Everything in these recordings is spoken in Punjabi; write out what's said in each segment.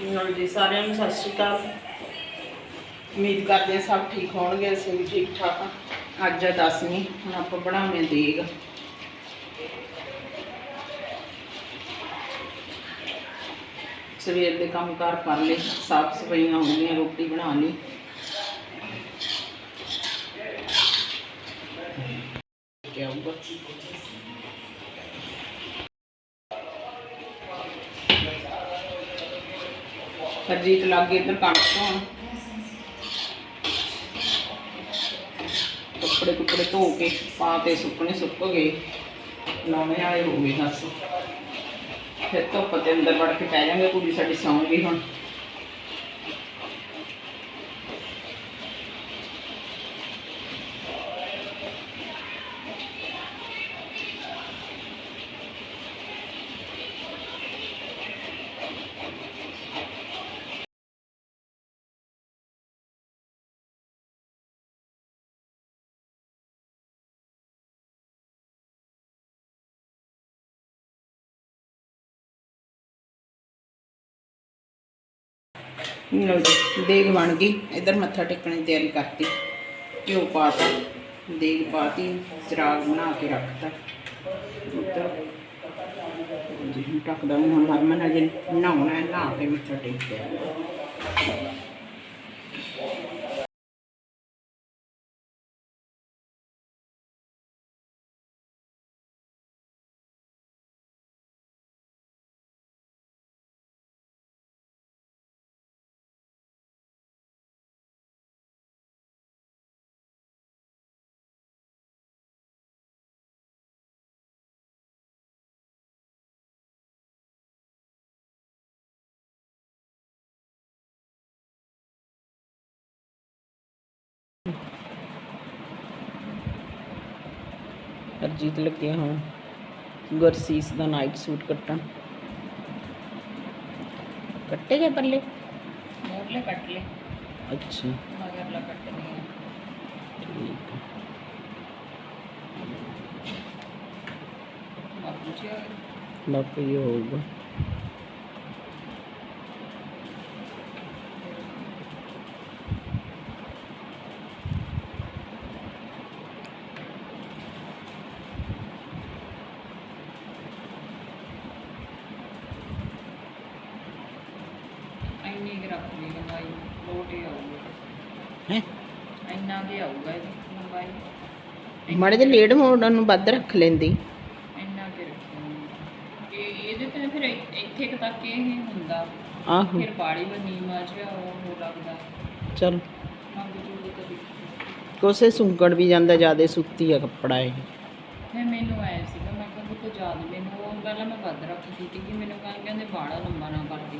ਨਾਲ ਜੀ ਸਾਰਿਆਂ ਨੂੰ ਸਤਿ ਸ਼੍ਰੀ ਅਕਾਲ। ਉਮੀਦ ਕਰਦੇ ਹਾਂ ਸਭ ਠੀਕ ਹੋਣਗੇ, ਅਸੀਂ ਵੀ ਠੀਕ ਠਾਕ ਹਾਂ। ਅੱਜ ਹੈ ਦਸਵੀਂ, ਹੁਣ ਆਪਾਂ ਬਣਾਉਣੇ ਦੇਗ। ਸਵੇਰ ਦੇ ਕੰਮ ਕਾਰ ਕਰ ਲਏ, ਸਾਫ਼ ਸਫਾਈਆਂ ਹੋ ਗਈਆਂ, ਰੋਟੀ ਬਣਾ ਲਈ। ਕੀ ਆਊਗਾ ਹਰਜੀਤ ਲੱਗੇ ਇੱਧਰ ਕਣਕ ਧੋਣ। ਕੱਪੜੇ ਕੁੱਪੜੇ ਧੋ ਕੇ ਪਾ ਤੇ ਸੁੱਕਣੇ ਸੁੱਕ ਗਏ। ਲਾਉਣੇ ਵਾਲੇ ਹੋ ਗਏ ਬਸ ਫਿਰ ਧੁੱਪ ਤੇ ਅੰਦਰ ਵੜ ਕੇ ਪੈ ਜਾਵਾਂਗੇ ਕੁੜੀ ਸਾਡੀ ਸੌਂ ਗਈ ਹੁਣ। ਲਓ ਜੀ, ਦੇਗ ਬਣ ਗਈ। ਇਧਰ ਮੱਥਾ ਟੇਕਣ ਦੀ ਤਿਆਰੀ ਕਰਤੀ। ਘਿਓ ਪਾਤਾ ਦੇਗ ਪਾਤੀ ਚਿਰਾਗ ਬਣਾ ਕੇ ਰੱਖਤਾ। ਉੱਧਰ ਜੀ ਹੁਣ ਟੱਕਦਾ ਹੁਣ ਹਰਮਨ ਅਜੇ ਨਹਾਉਣਾ ਹੈ, ਨਹਾ ਕੇ ਮੱਥਾ ਟੇਕਿਆ ਹਰਜੀਤ ਲੱਗੇ ਹੁਣ। ਗੁਰਸੀਸ ਦਾ ਨਾਈਟ ਸੂਟ ਕੱਟਣ। ਕੱਟੇ ਗਏ ਪੱਲੇ ਮੋਰਲੇ ਕੱਟ ਲੈ ਅੱਛਾ। ਮਗਰਲਾ ਕੱਟਣੀ ਹੈ ਠੀਕ ਹੈ। ਬਾਪੂ ਜੀ ਬਾਕੀ ਇਹ ਹੋਊਗਾ ਇੰਨੀ ਕੁ ਰੱਖ ਲਈ ਲੰਬਾਈ ਲੋਟ ਹੀ ਆਊਗਾ ਹੈ ਇੰਨਾ ਕੀ ਆਊਗਾ ਇਹਦੀ ਲੰਬਾਈ ਮਾੜੇ ਜਿਹੇ ਲੇਡ ਮੋੜਨ ਨੂੰ ਵੱਧ ਰੱਖ ਲੈਂਦੀ। ਇੰਨਾ ਕਿ ਇਹ ਇਹਦੇ ਤੇ ਫਿਰ ਇ- ਇੱਥੇ ਕੁ ਤੱਕ ਇਹ ਹੁੰਦਾ। ਆਹੋ। ਫਿਰ ਬਾੜੀ ਬਣੀ ਮਾਜਿਆ ਉਹ ਹੋ ਲੱਗਦਾ। ਚਲ। ਮੰਗ ਜੂਗੀ ਕਦੀ ਕੋਸੇ ਸੁੰਗੜ ਵੀ ਜਾਂਦਾ ਜਿਆਦੇ ਸੁੱਤੀ ਆ ਕੱਪੜਾ ਇਹ। ਫਿਰ ਮੈਨੂੰ ਆਇਆ ਸੀਗਾ ਮੈਂ ਕਿਹਾ ਕੋਈ ਜ਼ਿਆਦਾ ਮੈਨੂੰ ਉਹ ਪਹਿਲਾਂ ਮੈਂ ਵੱਧ ਰੱਖਦੀ ਸੀ ਕਿ ਮੈਨੂੰ ਕਹਿੰਦੇ ਬਾੜਾ ਲੰਬਾ ਨਾ ਕਰਦੀ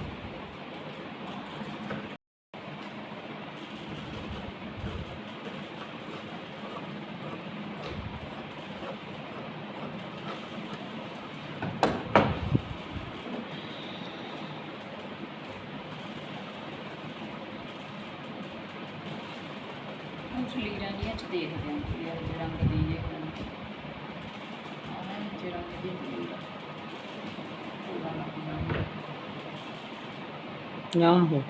ਉਸ ਲੀਰਾਂ ਚ ਦੇਖਦੇ ਹਾਂ ਕਿ ਯਾਰ ਜੇ ਰੰਗ ਦੀ ਜੇ ਆਹ ਜੇ ਰੰਗ ਦੀ ਲੀਰ ਪੂਰਾ ਲੱਗਦਾ ਆਹੋ।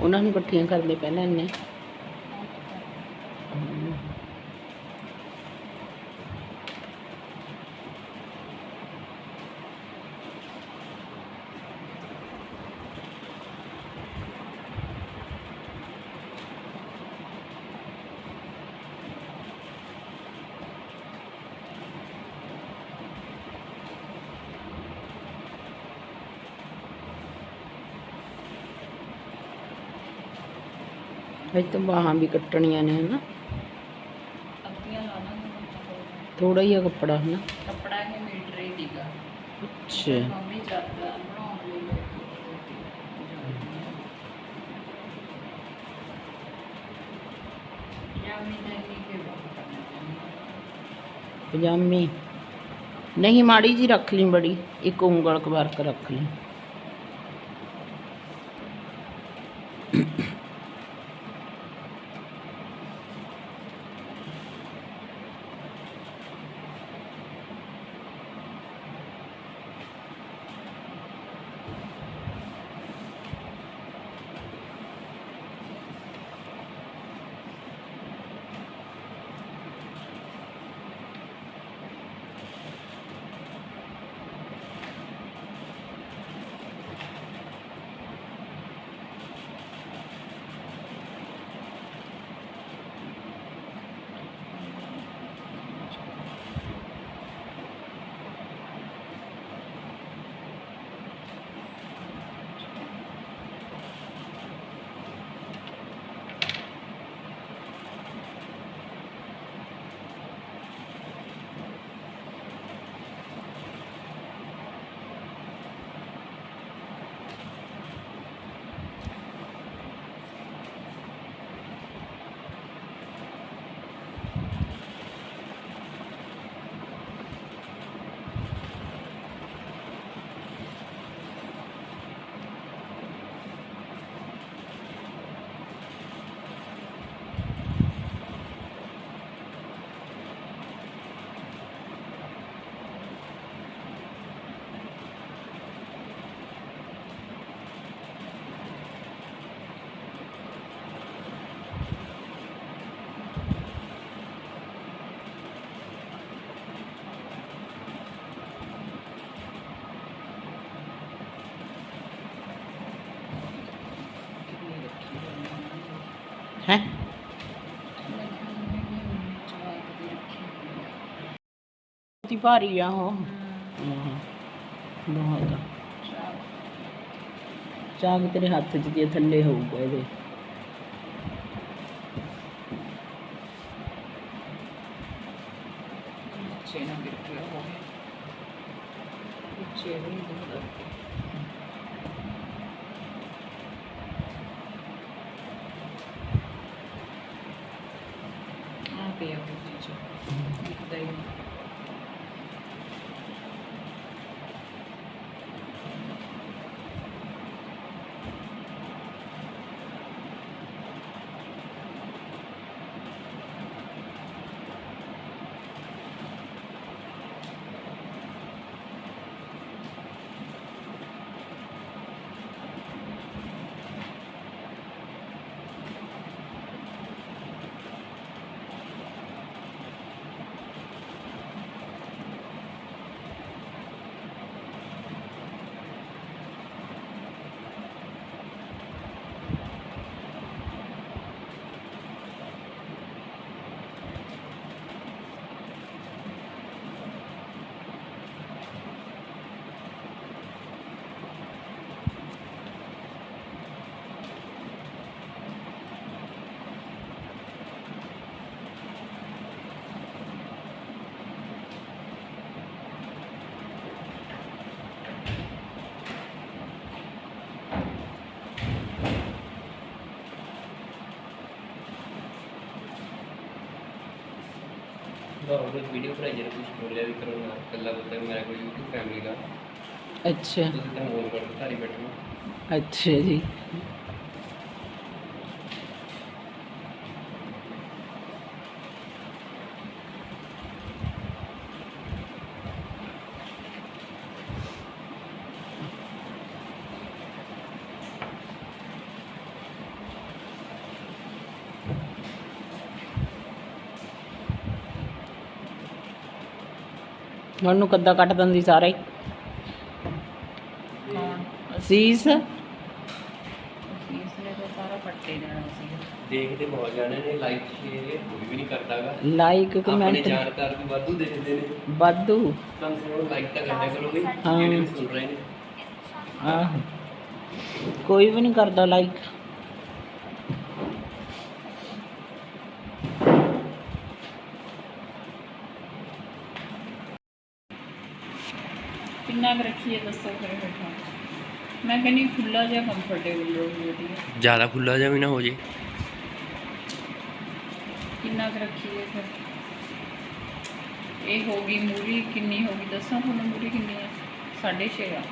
ਉਹਨਾਂ ਨੂੰ ਇਕੱਠੀਆਂ ਕਰਦੇ ਪਹਿਲਾਂ ਇਹਨੇ ਅੱਜ ਤਾਂ ਬਾਹਾਂ ਵੀ ਕੱਟਣੀਆਂ ਨੇ ਹਨਾ। ਅੱਧੀਆਂ ਲਾ ਲਾਂਗੇ ਥੋੜਾ ਹੀ ਆ ਕੱਪੜਾ ਹਨਾ। ਕੱਪੜਾ ਇਹ ਮੀਟਰ ਹੀ ਦੀਗਾ ਅੱਛਾ। ਮੰਮੀ ਜਦ ਬਣਾਉਣ ਲਈ ਲੈ ਕੇ ਜਾਂ ਮੈਂ ਨਹੀਂ ਕਿ ਬਾਤ ਕਰਨਾ ਪਜਾਮੀ ਤੀ ਭਾਰੀ ਆ ਉਹ। ਹਾਂ ਬਹੁਤ। ਚਾਗ ਤੇਰੇ ਹੱਥ 'ਚ ਜੇ ਥੱਲੇ ਹੋਊਗਾ ਇਹਦੇ ਪਿੱਛੇ ਨਾ ਗਿਰ ਗਿਆ ਹੋਵੇ ਪਿੱਛੇ ਵੀ ਬਹੁਤ ਆ ਪਿਆ ਕੁਝ ਚ ਦਿਖਦਾ ਹੀ ਨਹੀਂ ਬਹੁਤ ਵੀਡੀਓ ਬਣਾਈ ਜਰ ਕੁਝ ਬੋਲਿਆ ਵੀ ਕਰੋ ਨਾ ਕੱਲਾ ਬਤਾ ਮੇਰਾ ਕੋਈ YouTube ਫੈਮਿਲੀ ਦਾ। ਅੱਛਾ। ਤੁਸੀਂ ਤਾਂ ਮੋਨ ਕਰ ਸਾਰੀ ਬੈਠੋ ਅੱਛਾ ਜੀ। ਹੁਣ ਨੂੰ ਕੱਦਾ ਕੱਟ ਦਿੰਦੀ ਸਾਰਾ। ਹੀ। ਕੌਣ ਸੀਸ ਇਸ ਨੇ ਤਾਂ ਸਾਰਾ ਪੱਟੇ ਦੇਣਾ ਸੀ। ਦੇਖਦੇ ਬਹੁਤ ਜਾਣੇ ਨੇ ਲਾਈਕ ਸ਼ੇਅਰ ਕੋਈ ਵੀ ਨਹੀਂ ਕਰਦਾਗਾ। ਲਾਈਕ ਆਪਣੇ ਕਮੈਂਟ ਜਾਣਕਾਰ ਵੀ ਵਾਧੂ ਦੇਖਦੇ ਨੇ। ਵਾਧੂ। ਕਮ ਸੇ ਕਮ ਲਾਈਕ ਤਾਂ ਕਰਦਿਆ ਕਰੋ ਵੀ ਹਾਂ। ਜਿਹੜੇ ਵੀ ਸੁਣ ਰਹੇ ਨੇ। ਆਹ। ਕੋਈ ਵੀ ਨਹੀਂ ਕਰਦਾ ਲਾਈਕ ਰੱਖੀਏ ਦੱਸੋ ਫਿਰ ਹੇਠਾਂ ਮੈਂ ਕਹਿੰਦੀ ਖੁੱਲਾ ਜਿਹਾ ਕੰਫਰਟੇਬਲ ਰਹੂ ਵਧੀਆ। ਜ਼ਿਆਦਾ ਖੁੱਲਾ ਜਿਹਾ ਵੀ ਨਾ ਹੋ ਜੇ। ਕਿੰਨਾ ਕੁ ਰੱਖੀਏ ਫਿਰ? ਇਹ ਹੋ ਗਈ ਮੂਰੀ ਕਿੰਨੀ ਹੋ ਗਈ? ਦੱਸਾਂ ਤੁਹਾਨੂੰ ਮੂਰੀ ਕਿੰਨੀ ਹੈ? 6.5 ਆ।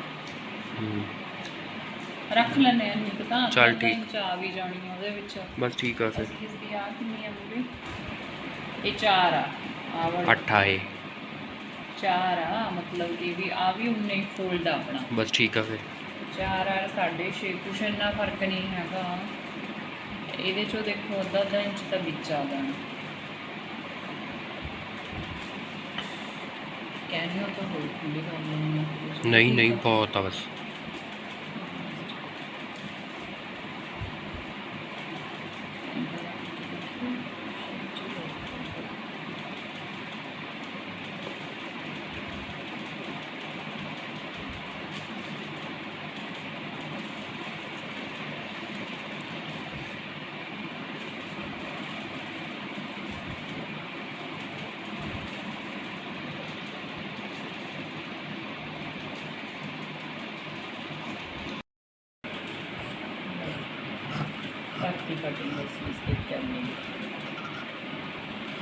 ਹੂੰ। ਰੱਖ ਲੈਣੇ ਆ ਨਹੀਂ ਪਤਾ ਚੱਲ ਠੀਕ। ਇੰਚ ਆ ਵੀ ਜਾਣੀ ਆ ਉਹਦੇ ਵਿੱਚ। ਬਸ ਠੀਕ ਆ ਫਿਰ। ਇਸ ਦੀ ਆ ਕਿੰਨੀ ਆ ਮੂਰੀ? ਇਹ 4 ਆ। ਆ ਵਾਲੀ। ਅੱਠਾ ਏ 4 ਆ ਮਤਲਬ ਕਿ ਵੀ ਆ ਵੀ ਉਨੇ ਹੀ ਫੋਲਡ ਆ ਆਪਣਾ। ਬਸ ਠੀਕ ਆ ਫਿਰ। 4 ਆ 6.5 ਕੁਛ ਇੰਨਾ ਫ਼ਰਕ ਨਹੀਂ ਹੈਗਾ। ਇਹਦੇ ਚੋਂ ਦੇਖੋ ਅੱਧਾ ਅੱਧਾ ਇੰਚ ਤਾਂ ਵਿੱਚ ਆ ਜਾਣਾ ਕਹਿੰਦੇ ਹੋ ਤਾਂ ਹੋਰ ਖੁੱਲੀ ਕਰ ਲੈਣੀ ਆ ਨਹੀਂ ਨਹੀਂ ਬਹੁਤ ਆ ਬਸ।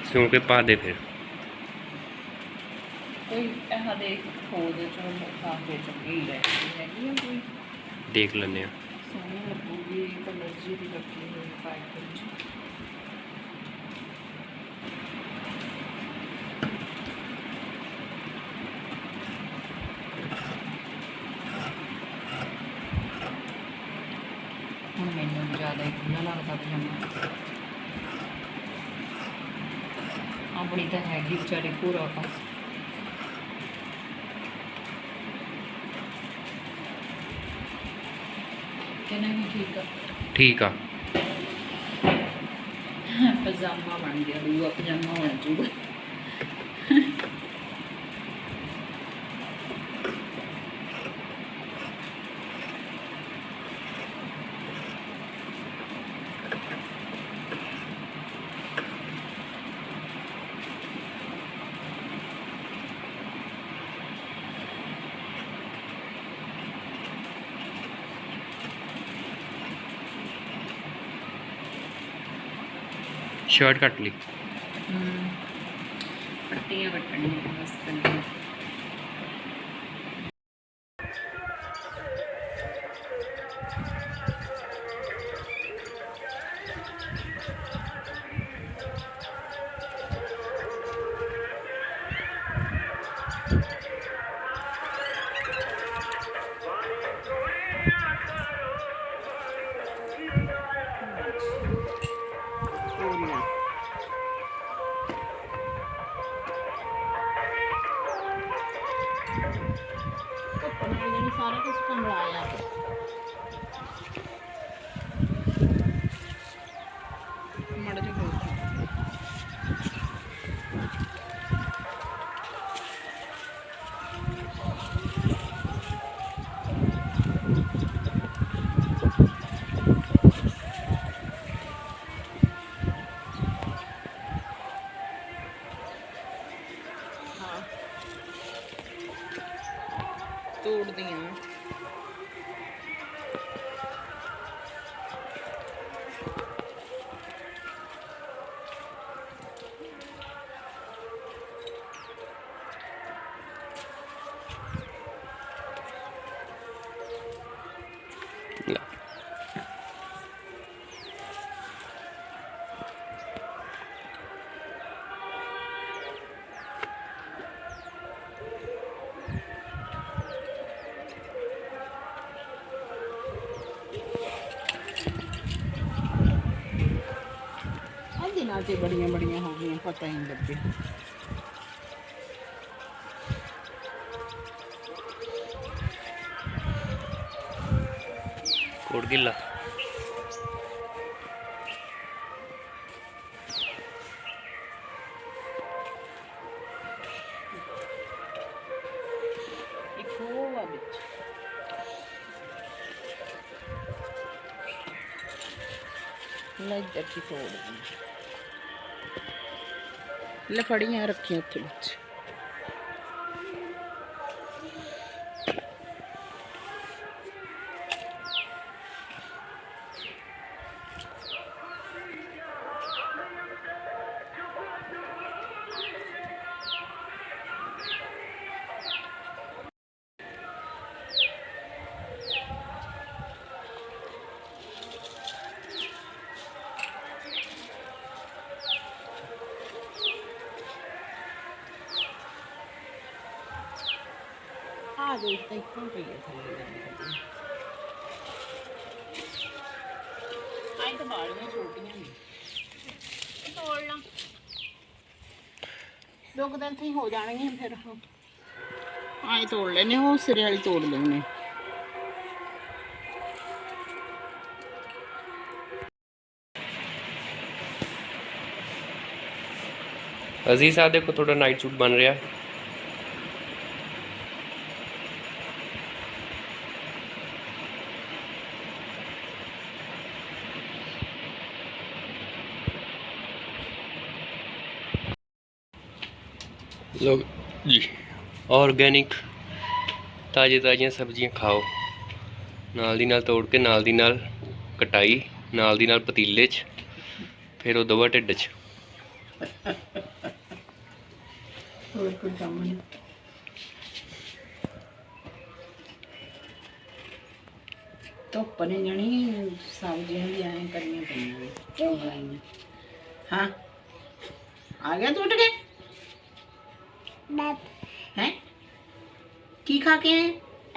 ਸਿਉਂ ਕੇ ਪਾ ਦੇ ਫਿਰ। ਕੋਈ ਇਹ ਦੇ ਖੋਦ ਚੋਂ ਖਾ ਕੇ ਚੰਗੀ ਰਹਿੰਦੀ ਹੈਗੀ ਆ ਕੋਈ। ਦੇਖ ਲੈਂਦੇ ਆ। ਸੋਹਣੀ ਲੱਗੂਗੀ ਕਲਰ ਜੀ ਦੀ ਲੱਗੀ ਹੋਈ ਪਾਈਪ ਵਿੱਚ ਹੁਣ ਮੈਨੂੰ ਜ਼ਿਆਦਾ ਹੀ ਖੁੱਲ੍ਹਾ ਲੱਗਦਾ ਪਜਾਮਾ ਹੈਗੀ ਵਿਚਾਰੀ ਪੂਰਾ ਪਾ ਕਹਿੰਦਾ ਵੀ ਠੀਕ ਆ। ਠੀਕ ਆ। ਪਜਾਮਾ ਬਣ ਗਿਆ ਦੂਆ ਪਜਾਮਾ ਹੋਣਾ ਚਾਹੀਦਾ ਸ਼ਰਟ ਕੱਟ ਲਈ। ਹਮ, ਪੱਟੀਆਂ ਕੱਟਣੀਆਂ ਬਸ ਕਰਨੀ ਸਾਰਾ ਕੁਝ ਕੰਬਲਾਇਆ ਮੜ ਤੋੜਦੀਆਂ ਦਿਨਾਂ ਤੇ ਬੜੀਆਂ ਬੜੀਆਂ ਹੋ ਗਈਆਂ ਪਤਾ ਹੀ ਨਹੀਂ ਲੱਗਿਆ ਕੋੜ ਗਿੱਲਾ। ਉਹ ਆ ਲੈ ਫੜੀਆਂ ਰੱਖੀਆਂ ਉੱਥੇ ਵਿੱਚ। ਛੋਟੀਆਂ ਨੇ। ਤੋੜ ਲਾਂ ਦੋ ਕੁ ਦਿਨ ਹੀ ਹੋ ਜਾਣਗੀਆਂ ਫਿਰ ਆਈ ਤੋੜ ਲੈਨੇ ਉਹ ਸਿਰੇ ਵਾਲੀ ਤੋੜ ਲੈਨੇ ਅਜ਼ੀਜ਼ ਸਾਹਿਬ ਦੇਖੋ ਤੁਹਾਡਾ ਨਾਈਟ ਸੂਟ ਬਣ ਰਿਹਾ। ਲੋ ਜੀ। ਆਰਗੈਨਿਕ ਤਾਜ਼ੀ ਤਾਜ਼ੀਆਂ ਸਬਜ਼ੀਆਂ ਖਾਓ। ਨਾਲ ਦੀ ਨਾਲ ਤੋੜ ਕੇ ਨਾਲ ਦੀ ਨਾਲ ਕਟਾਈ ਨਾਲ ਦੀ ਨਾਲ ਪਤੀਲੇ 'ਚ ਫਿਰ ਉਹ ਦਵਾ ਢਿੱਡ 'ਚ। ਹੋਰ ਕੋਈ ਕੰਮ ਨਹੀਂ। ਧੁੱਪ ਨੇ ਜਣੀ ਸਬਜ਼ੀਆਂ ਵੀ ਐਂ ਕਰੀਆਂ ਪਈਆਂ ਨੇ। ਚੌਲਾਈਆਂ ਹਾਂ। ਆ ਗਿਆ ਤੂੰ ਉੱਠ ਕੇ ਹੈ? ਕੀ ਖਾ ਕੇ ਆਏ?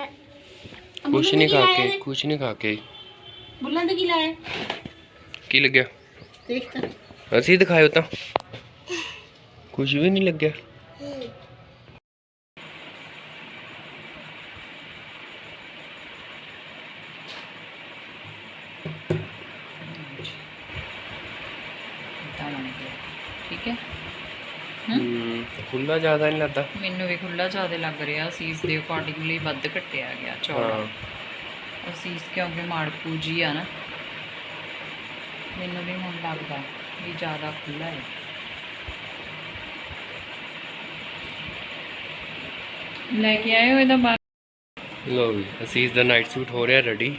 ਅ, ਕੁਛ ਨਹੀਂ ਖਾ ਕੀ? ਕੁਛ ਨਹੀਂ ਖਾ ਕੇ। ਬੁੱਲਾਂ ਤੇ ਕੀ ਲਾਇਆ? ਕੀ ਲੱਗਿਆ? ਦੇਖ ਤਾਂ। ਅਸੀਂ ਦਿਖਾਇਓ ਤਾਂ। ਕੁਝ ਵੀ ਨਹੀਂ ਲੱਗਿਆ। ਖੁੱਲਾ ਜ਼ਿਆਦਾ ਨਹੀਂ ਲੱਗਦਾ। ਮੈਨੂੰ ਵੀ ਖੁੱਲਾ ਜ਼ਿਆਦਾ ਲੱਗ ਰਿਹਾ ਸੀਸ ਦੇ ਅਕੋਰਡਿੰਗਲੀ ਵੱਧ ਕੱਟਿਆ ਗਿਆ ਚੌੜਾ ਹਾਂ। ਉਹ ਸੀਸ ਕਿਉਂਕਿ ਮਾੜਕੂ ਜੀ ਆ ਨਾ ਮੈਨੂੰ ਵੀ ਹੁਣ ਲੱਗਦਾ ਵੀ ਜ਼ਿਆਦਾ ਖੁੱਲਾ ਹੈ। ਲੈ ਕੇ ਆਇਓ ਇਹਦਾ ਬਾਅਦ ਲੋ ਵੀ ਅਸੀਂ ਇਸ ਦਾ ਨਾਈਟ ਸੂਟ ਹੋ ਰਿਹਾ ਰੈਡੀ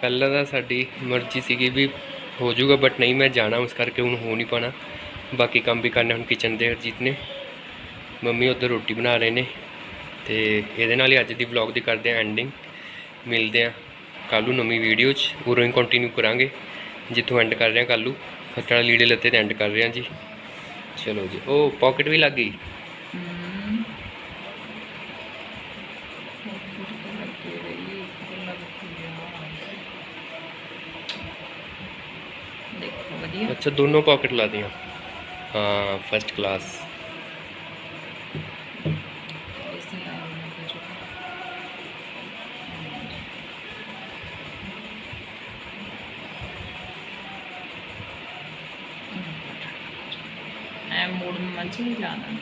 ਪਹਿਲਾਂ ਤਾਂ ਸਾਡੀ ਮਰਜ਼ੀ ਸੀਗੀ ਵੀ ਹੋ ਜਾਊਗਾ ਬਟ ਨਹੀਂ ਮੈਂ ਜਾਣਾ ਉਸ ਕਰਕੇ ਹੁਣ ਹੋ ਨਹੀਂ ਪਾਣਾ ਬਾਕੀ ਕੰਮ ਵੀ ਕਰਨੇ ਹੁਣ ਕਿਚਨ ਦੇ ਹਰਜੀਤ ਨੇ। ਮੰਮੀ ਉੱਧਰ ਰੋਟੀ ਬਣਾ ਰਹੇ ਨੇ ਤੇ ਇਹਦੇ ਨਾਲ ਹੀ ਅੱਜ ਦੀ ਵਲੌਗ ਦੀ ਕਰਦੇ ਆ ਐਂਡਿੰਗ ਮਿਲਦੇ ਆ ਨੂੰ ਨਵੀਂ ਵੀਡੀਓ 'ਚ। ਉਰੋਂ ਹੀ ਕੰਟੀਨਿਊ ਕਰਾਂਗੇ। ਜਿੱਥੋਂ ਐਂਡ ਕਰ ਰਹੇ ਹਾਂ ਕੱਲ੍ਹ ਨੂੰ। ਫਟੜਾ ਲੀੜੇ ਲੱਤੇ ਤੇ ਐਂਡ ਕਰ ਰਹੇ ਹਾਂ ਜੀ। ਚਲੋ ਜੀ ਉਹ ਪਾਕਟ ਵੀ ਲੱਗ ਗਈ? ਅੱਛਾ ਦੋਨੋਂ ਪਾਕਟ ਲਾ ਦੀਆਂ।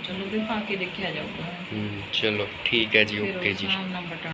ਚਲੋ ਵੀ ਪਾ ਕੇ ਦੇਖਿਆ ਜਾਊਗਾ। ਚਲੋ ਠੀਕ ਹੈ ਜੀ ਫਿਰ ਓਕੇ ਉਸ ਜੀ। ਹਿਸਾਬ ਨਾਲ ਬਟਨ